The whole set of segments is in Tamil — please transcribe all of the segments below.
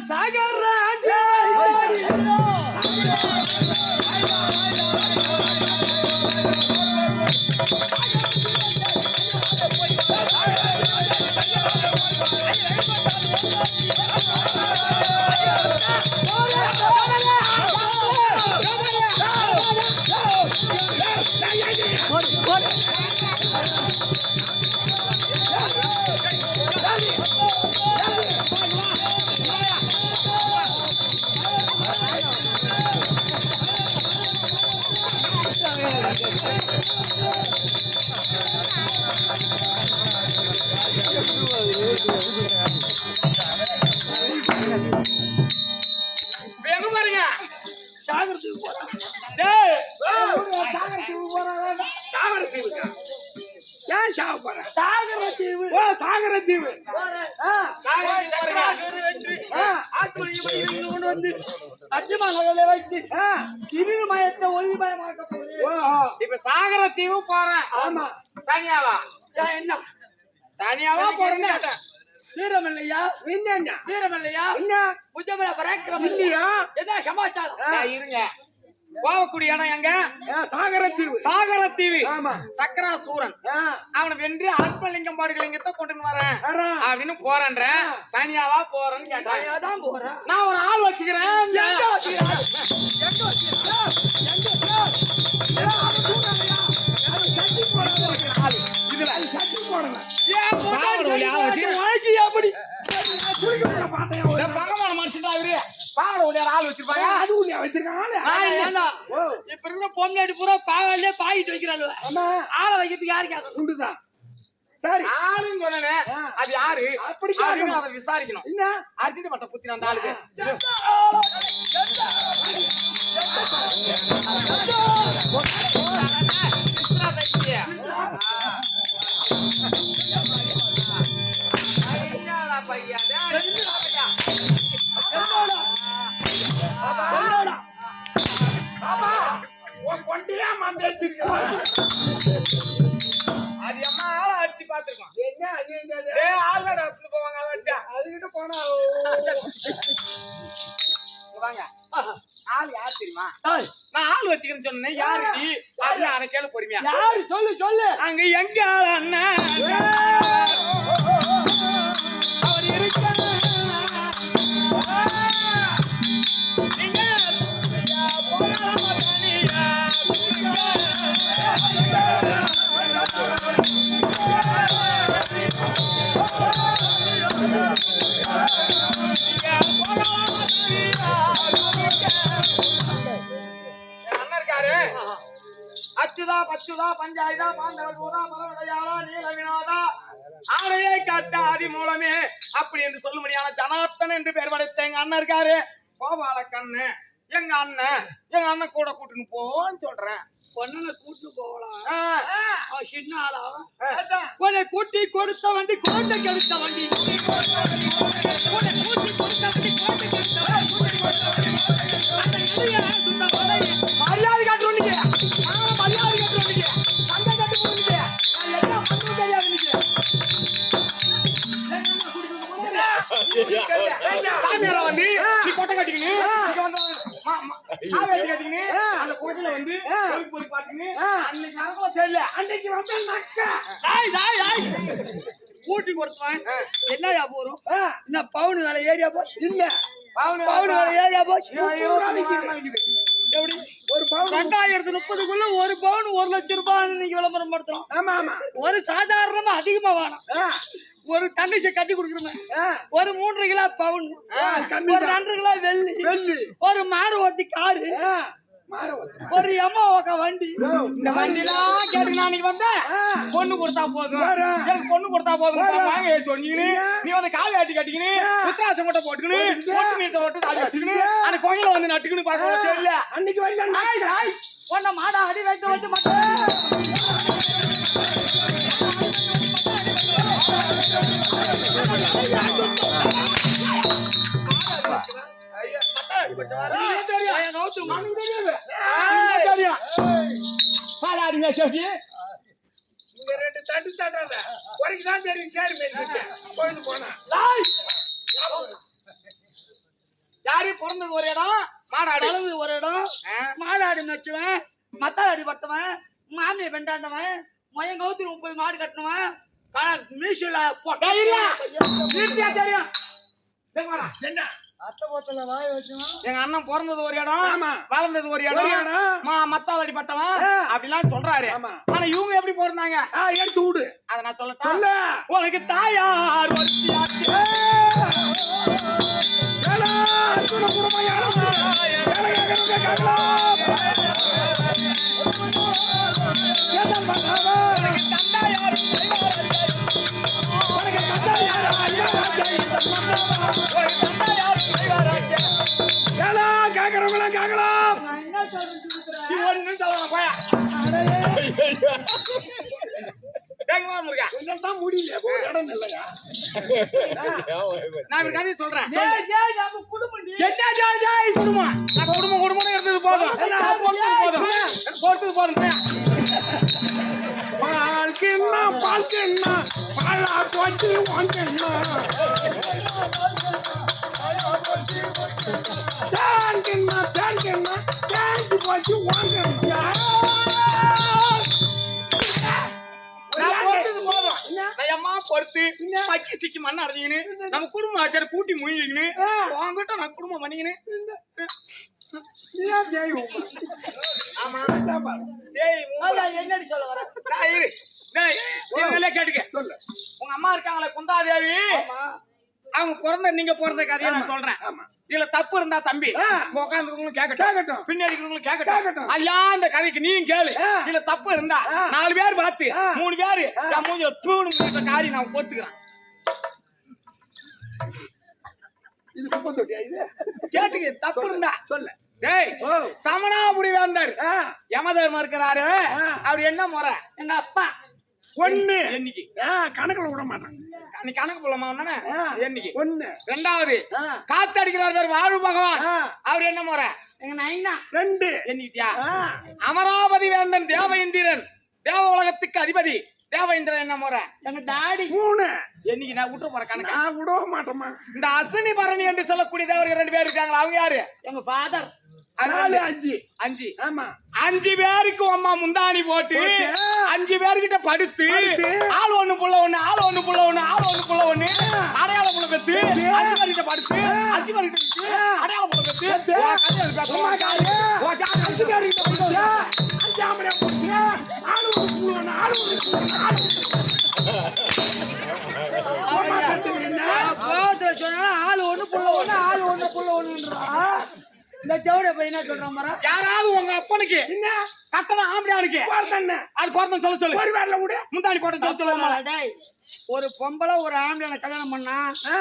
சாகர எங்க போறான் சாகர தீவுக்கா ஏன் சாக போற சாகர தீவு. ஓ சாகர தீவு. தீவு. கொண்டு வந்து நகரில் வைத்து இருள் மயத்தை ஒளிமயமாக்க. இப்ப சாகர தீவு போறேன். ஆமா. தனியாவா? என்ன? தனியாவா போறேன்னு கேட்டேன். வீரம் இல்லையா என்னண்ணா வீரம் இல்லையா என்ன புஜமல பராக்கிரமம். இல்லையா? என்ன சமாச்சாரம்? இருங்க. போகக்கூடிய இடம் எங்க சாகர தீவு. சாகர தீவு. ஆமா. சக்கரா சூரன் ஆ, அவனை வென்று அல்பலிங்கம் பாடுகளிங்கத்தை கொண்டு வரேன். அப்படின்னு போறேன்ற. தனியாவா போறேன்னு கேட்டேன். போறேன். நான் ஒரு ஆள் வச்சுக்கிறேன். எங்க வச்சுக்கிறா? எங்க வச்சுக்கிறா? எங்க. இதுல பாவட உடைய ஆள் வச்சிருப்பாங்க அது இல்ல. ஏண்டா? இப்ப இருக்கிற பொம்னாடி பூரா பாவாலே பாயிட்டு வைக்கிறாள் ஆளை வைக்கிறதுக்கு யாரு கேட்கணும் உண்டுதான் சரி ஆளுன்னு சொன்னேனே அது யாரு அப்படி அதை விசாரிக்கணும் என்ன அர்ஜென்ட் பட்ட புத்தி அந்த ஆளுக்கு. அது எம்மா ஆளை அடிச்சு பார்த்திருக்கான். என்ன? அது ஆள்ல ரசிச்சு போவாங்க, அதை அடிச்சா. அதுகிட்ட போனா வாங்க. ஆள் யார் தெரியுமா? நான் ஆள் வச்சுக்கிறேன்னு சொன்னேன். யாரு? நீ அதை கேளு பொறுமையா. யாரு? சொல்லு சொல்லு. அங்க எங்க அண்ணன் அவர் அச்சுதா பச்சுதா பஞ்சாயுதா பாண்டவர் பூதா பலவடையாளா நீல வினோதா ஆணையை காட்ட ஆதி மூலமே அப்படி என்று சொல்லும்படியான ஜனார்த்தன் என்று பெயர் படைத்த எங்க அண்ணன் இருக்காரு. கோபால கண்ணு. எங்க அண்ணன் எங்க அண்ணன் கூட கூட்டின்னு போன்னு சொல்றேன். பொண்ணனை கூட்டு போகலாம் சின்ன ஆளா உன்னை கூட்டி கொடுத்த வண்டி குழந்தை கெடுத்த வண்டி. கூட்டி கொடுத்த வண்டி குழந்தை கெடுத்த வண்டி போறோம் என்ன பவுன் வேலை ஏரியா போச்சு? இல்ல. பவுனு வேலை ஏரியா போச்சு. எப்படி? ஒரு பவுன் ரெண்டாயிரத்தி முப்பதுக்குள்ள ஒரு பவுன் ஒரு லட்சம் ரூபாய் இன்னைக்கு விளம்பரம் படுத்துறோம். ஆமா ஆமா. ஒரு சாதாரணமா அதிகமா வேணும் ஒரு தங்கச்சி கட்டி கொடுக்குறோமே. ஒரு மூன்று கிலோ பவுன். ஒரு ரெண்டு கிலோ வெள்ளி. வெள்ளி. ஒரு மாருவத்தி காரு. ஒரு எம்மாவாக்கா வண்டி. இந்த வண்டிலாம் கேட்டு நான் அன்னைக்கு வந்தேன் பொண்ணு கொடுத்தா போதும். எனக்கு பொண்ணு கொடுத்தா போதும். வாங்க சொன்னீங்கன்னு நீ வந்து கால் ஆட்டி கட்டிக்கினு உத்தராசம் மட்டும் போட்டுக்கினு பொட்டு மீட்டை போட்டு தாலி வச்சுக்கினு அந்த கோயில வந்து நட்டுக்கினு பார்க்க தெரியல. அன்னைக்கு வரல நாய் நாய் உன்னை மாடா அடி வைத்து வந்து மட்டும் பாடாடுங்க சோட்டி இங்க ரெண்டு தட்டு தட்டாத உனக்கு தான் தெரியும் சேரு மேய்ச்சிட்டு போயிட்டு போனா யாரு பிறந்தது ஒரு இடம் மாநாடு வளர்ந்து ஒரு இடம் மாடாடு மேய்ச்சுவன் மத்தாடி பட்டவன் மாமியை வெண்டாண்டவன் மொயன் கவுத்தி முப்பது மாடு கட்டினவன் மீஷுல. நிறுத்தியா தெரியும். என்ன எங்க அண்ணன் பிறந்தது ஒரு இடம் ஆமா. வளர்ந்தது ஒரு இடம் இடம். மா- மத்தாள் அடிப்பட்டவன் ஆ. அப்படிலாம் சொல்றாரு ஆமா. ஆனா இவங்க எப்படி பிறந்தாங்க ஆ, எடுத்து விடு அத நான் சொல்லட்டா சொல்ல உனக்கு தாயார் என்னால தான் முடியல ஒரு இடம் இல்லையா நான் ஒரு கதையை சொல்றேன் நம்ம. என்ன ஜாய் ஜாய் குடும்பம் நான் குடும்பம் குடும்பம் இருந்தது போதும் நான் பொறுத்தது போதும் போதும் போயா. பால் போச்சு தேஞ்சு வாங்கிண்ணா பொறுத்து பக்கி சிக்கி மண்ண அடைஞ்சிக்கின்னு நம்ம குடும்பம் ஆச்சார கூட்டி முழிக்கின்னு வாங்கிட்ட நான் குடும்பம் பண்ணிக்கின்னு என்னடி சொல்ல வர கேட்டுக்க. சொல்லு. உங்க அம்மா இருக்காங்களே குந்தாதேவி ஆமா. அவங்க பிறந்த நீங்க பிறந்த கதையை நான் சொல்றேன். இதுல தப்பு இருந்தா தம்பி ஆ. உட்காந்துருக்கவங்களும் கேட்கட்டும் கேட்கட்டும். பின்னாடி கேட்கட்டும் கேட்கட்டும். ஐயா இந்த கதைக்கு நீயும் கேளு. இதுல தப்பு இருந்தா. நாலு பேர் பார்த்து. மூணு பேரு என் மூஞ்சில தூணு காரி நான் பொறுத்துக்கிறேன் இது குப்பை தொட்டியா இது? கேட்டுக்கு தப்பு இருந்தா. சொல்லு. டேய் சமணாபுரி வேந்தர். யமதர்ம இருக்கிறாரு. அவர் என்ன முறை? எங்க அப்பா. ஒண்ணு. கணக்குல விட மாட்டான். நீ கணக்கு போலாமா. என்னைக்கு? ஒண்ணு. ரெண்டாவது காத்தடிக்கிறார் பேர் வாழ்வு பகவான். அவர் என்ன முறை எங்க நைனா. ரெண்டு. அமராவதி வேந்தன் தேவேந்திரன் தேவ உலகத்துக்கு அதிபதி. தேவேந்திரன் என்ன முறை எங்க டாடி. மூணு. என்னைக்கு நான் விட்டு போற கணக்கு? நான் விட மாட்டோமா இந்த அஸ்வினி பரணி என்று சொல்லக்கூடிய தேவர்கள் ரெண்டு பேர் இருக்காங்களா? அவங்க யாரு? எங்க ஃபாதர் நாலு. அஞ்சு அஞ்சு ஆமா அஞ்சு பேருக்கு அம்மா முந்தாணி போட்டு. அஞ்சு பேர்கிட்ட படுத்து படுத்து. ஆள் ஒண்ணு புள்ள ஒண்ணு ஆள் ஒண்ணு புள்ள ஒண்ணு ஆள் ஒண்ணு புள்ள ஒண்ணு அடையாள புள்ள பெத்து அஞ்சு பேர்கிட்ட படுத்து அஞ்சு பேர்கிட்ட அடையாள புள்ள பெத்து அஞ்சு பேர் கிட்ட போயிடுச்சு. அஞ்சு ஆம்பளை. ஆளு ஒண்ணு, ஆளு புழு ஒண்ணு, ஆளு ஒண்ணு. அம்மா கத்துது என்ன? கோவத்துல சொன்னா ஆளு ஒண்ணு புள்ள ஒண்ணு ஆளு ஒண்ணு புள்ள ஒண்ணுன்றா இந்த தேவடைய பையன் என்ன சொல்றான் மரம் யாராவது உங்க அப்பனுக்கு என்ன? கட்டணம் ஆம்பளையானுக்கு பார்த்தேன்னு. அது பொருத்தம் சொல்ல சொல்லு ஒரு வேலை விடு. முந்தாணி போட்டு சொல்ல டேய் ஒரு பொம்பளை ஒரு ஆம்பளை கல்யாணம் பண்ணா ஆ,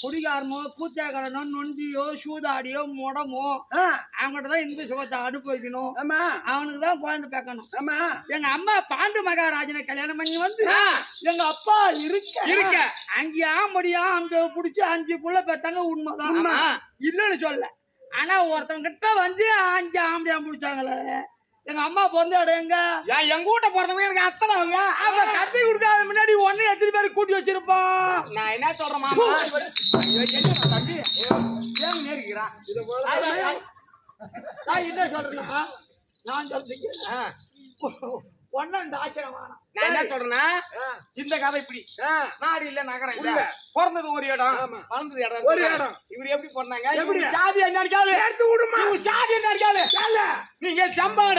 குடிகாரமோ கூத்தியாக்காரனோ நொண்டியோ சூதாடியோ முடமோ ஆ, அவங்ககிட்ட தான் இன்ப சுகத்தை அனுபவிக்கணும் ஆமா, அவனுக்கு தான் குழந்தை பேக்கணும் ஆமா. எங்க அம்மா பாண்டு மகாராஜனை கல்யாணம் பண்ணி வந்து. எங்க அப்பா இருக்க இருக்க. அங்கேயா முடியா அங்க புடிச்சு அஞ்சு புள்ள பெத்தாங்க உண்மைதான். இல்லைன்னு சொல்ல ஆனா ஒருத்தவங்க கிட்ட வந்து அஞ்சு ஆம்படியா முடிச்சாங்களே எங்க அம்மா பொந்து எங்க எங்க வீட்டை பிறந்தவங்க எனக்கு அத்தனை அவங்க அவ கட்டி கொடுக்காத முன்னாடி ஒண்ணு எத்தனை பேர் கூட்டி வச்சிருப்பான்? நான் என்ன சொல்றேன் மாமா? தம்பி. ஏன் நேருக்கிறான் நான் என்ன சொல்றேன்னா நான் சொல்றீங்க ஆ. ஒன்னும் இந்த ஆச்சரியமான நான் என்ன சொல்றேன்னா இந்த கதை இப்படி. நாடு இல்ல நகரம் இல்ல. பிறந்தது ஒரு இடம். வளர்ந்தது இடம் ஒரு. இடம். இவர் எப்படி பிறந்தாங்க எப்படி? சாதி என்ன அடிக்காது எடுத்து விடுமா. சாதி என்ன கேளு. நீங்க சம்பாட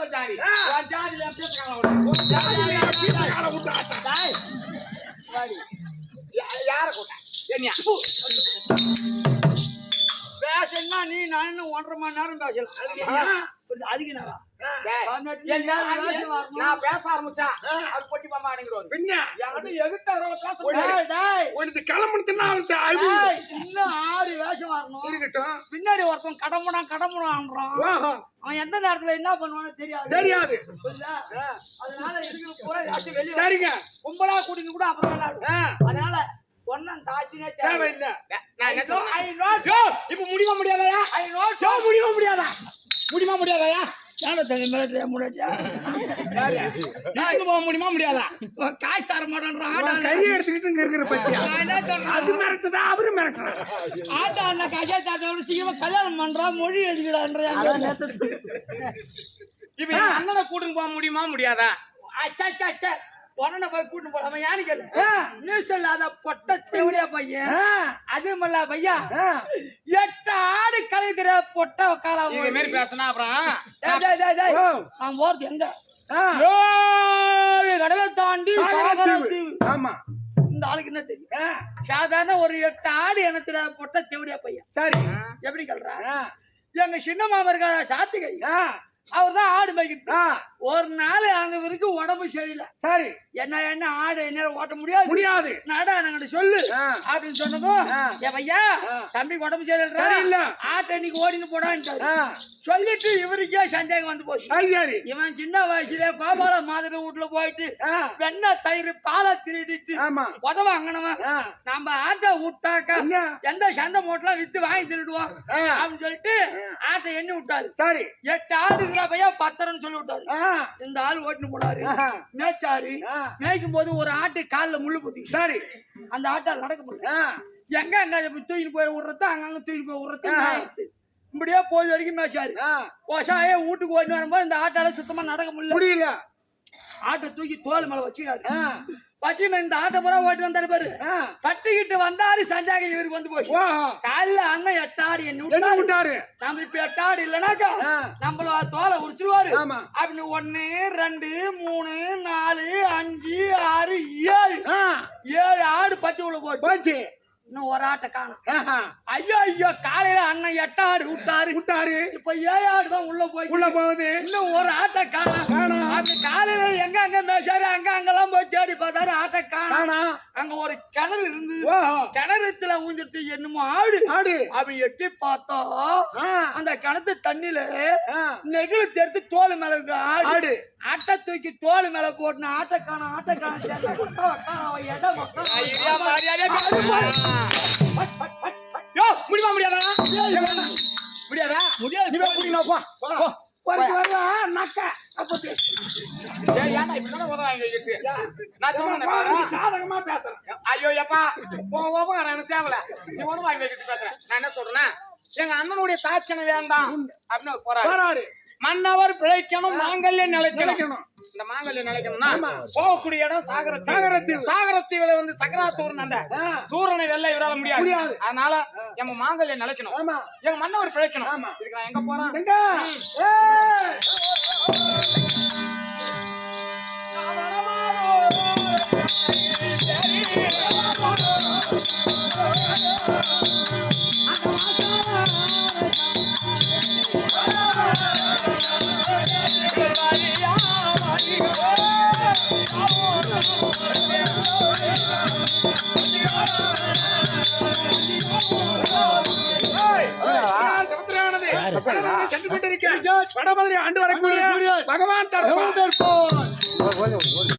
ஒரு நீ நான் ஒன்றரை மணி நேரம் பேசலாம் அதிக நேரம் நான் பேச ஆரம்பிச்சா அது பொட்டி மாமா அடங்கிடுவாரு பின்ன எதிர்த்து கிளம்புனா இன்னும் ஆறு வேஷம் வரணும் இருக்கட்டும் ஒருத்தன் கடமுடான் கடமுடான்றான் அவன் எந்த நேரத்துல என்ன பண்ணுவான்னு தெரியாது. தெரியாது? அதனால இருக்கிற பூரா வேஷம் வெளியே சரிங்க. கும்பலா கூட்டிங்க கூட அப்புறம் விளையாடு ஆ, அதனால ஒன்னும் தாச்சினே தேவை தேவையில்லை. இப்ப முடியுமா முடியாதயா? ஐ நோட் யோ முடியுமா முடியாதா? முடியுமா முடியாதயா? யானை தண்ணி மிளட்டியா முன்னாடியா போக முடியுமா? முடியாதா? காய் சார மாட்டேன்றான் கையை எடுத்துக்கிட்டு இருக்கிற பத்தியா? அது மிரட்டுதா அவரு மிரட்டுறான் ஆட்டோ அண்ணா கஜா தாத்தாவோட சீக்கிரமா கல்யாணம் பண்றான் மொழி எதுக்கிடான்ற இப்ப அண்ணனை கூட்டிட்டு போக முடியுமா? முடியாதா? அச்சா அச்சா அச்சா உடனே போய் கூட்டு போல அவன் யானு கேளு. நியூஸ் இல்லாத பொட்ட தேவடியா பையன்? அது மல்ல பையா. எட்டு ஆடு கலைக்கிற பொட்ட காலா மாதிரி பேசினா அப்புறம். ஓ, அவன் போறது எங்க? கடலை தாண்டி. ஆமா. இந்த ஆளுக்கு என்ன தெரியும்? சாதாரண ஒரு எட்டு ஆடு எனத்துல பொட்ட தேவடியா பையன்? சரி. எப்படி கல்றா எங்க சின்ன மாமா இருக்கார சாத்திகை? அவர் தான் ஆடு மேய்க்கிறது. ஒரு நாள் அங்க வரைக்கும் உடம்பு சரியில்லை. சரி. என்ன என்ன ஆடு என்ன ஓட்ட முடியாது. முடியாது. நாடா நாங்கிட்ட சொல்லு. அப்படின்னு சொன்னதும். என் பையா. தம்பி உடம்பு சரியில்லை. ஆட்டை இன்னைக்கு ஓடின்னு போடான்ட்டாரு. ஆ, சொல்லிட்டு இவருக்கே சந்தேகம் வந்து போச்சு. இவன் சின்ன வயசுல கோபால மாதிரி வீட்டுல போயிட்டு ஆ, வெண்ணெய் தயிர் பாலை திருடிட்டு உதவ அங்கனவன் நம்ம ஆட்டை விட்டாக்கா? எந்த சந்தை மூட்டெல்லாம் வித்து வாங்கி திருடுவோம். அப்படின்னு சொல்லிட்டு ஆட்டை எண்ணி விட்டாரு. சரி. எட்டு ஆடு இருக்கிற பையன் பத்திரம்னு சொல்லி விட்டாரு. இந்த ஆள் ஓட்டுன்னு போனாரு. மேய்ச்சாரு. மேய்க்கும் போது ஒரு ஆட்டு கால்ல முள்ளு குத்தி சரி. அந்த ஆட்டால் நடக்க முடியல. எங்க அங்க இப்படி தூக்கிட்டு போய் விடுறது? அங்கங்க தூக்கிட்டு போய் விடுறது. இப்படியே போய் வரைக்கும் மேய்ச்சாரு. ஆ, ஓஷாயே வீட்டுக்கு ஓடி வரும்போது இந்த ஆட்டால சுத்தமா நடக்க முடியல. முடியல. ஆட்டை தூக்கி தோல் மேல வச்சுக்காரு ஆ, வச்சு இந்த ஆட்டை பூரா ஓட்டி வந்தாரு பாரு. கட்டிக்கிட்டு வந்தாரு சஞ்சாக இவருக்கு வந்து போச்சு. காலைல அண்ணன் எட்டாடு என்ன விட்டாரு. நம்ம இப்ப எட்டாடு இல்லனாக்கா. நம்மள தோலை உரிச்சிருவாரு. அப்படின்னு ஒண்ணு ரெண்டு மூணு நாலு ஏழு ஆடு பட்டி உள்ள போட்டு போச்சு. இன்னும் ஒரு ஆட்டை காணும். ஐயோ ஐயோ காலையில அண்ணன் எட்டு ஆடு விட்டாரு. விட்டாரு. இப்ப ஏழு ஆடு தான் உள்ள போய் உள்ள போகுது. இன்னும் ஒரு ஆட்டை காணும். காணோம். அப்படி காலையில எங்க அங்க மேய்ச்சாரு அங்க அங்கெல்லாம் போய் தேடி பார்த்தாரு ஆட்டை காணும். காணா அங்க ஒரு கிணறு இருந்து கிணறுத்துல ஊஞ்சிட்டு என்னமோ ஆடு. ஆடு. அப்படி எட்டி பார்த்தா ஆ, அந்த கிணத்து தண்ணியில நெகிழு தெரித்து தோல் மேல இருக்கிற ஆடு. ஆடு. ஆட்டை தூக்கி தோல் மேல போட்டு ஆட்டை காணும் ஆட்டை காணும். தென்னை கொட்டை வைக்கான், அவன் எடை வைக்கான். ஐயா, மரியாதையா பேசு. யோ, முடியுமா முடியாதா? முடியாதா. முடியாது. சாதகமா பேசுறேன். ஐயோ எப்பா எனக்கு தேவையில்ல. நீ ஒண்ணு வாங்கி வைக்கிட்டு பேசுற நான் என்ன சொல்றேன்னா எங்க அண்ணனுடைய தாட்சணை வேண்டாம். அப்படின்னு போறாரு மன்னவர் பிழைக்கணும் மாங்கல்யம் நிலைக்கணும். இந்த மாங்கல்யம் நிலைக்கணும்னா. போகக்கூடிய இடம் சாகரத்தீவு சாகரத்தீவு. சாகரத்தீவுல வந்து சக்கராத்தூர் அந்த. சூரனை வெல்ல இவரால முடியாது. அதனால எங்க மாங்கல்யம் நிலைக்கணும் எங்க மன்னவர் பிழைக்கணும். இதுக்கு நான் எங்க போறேன்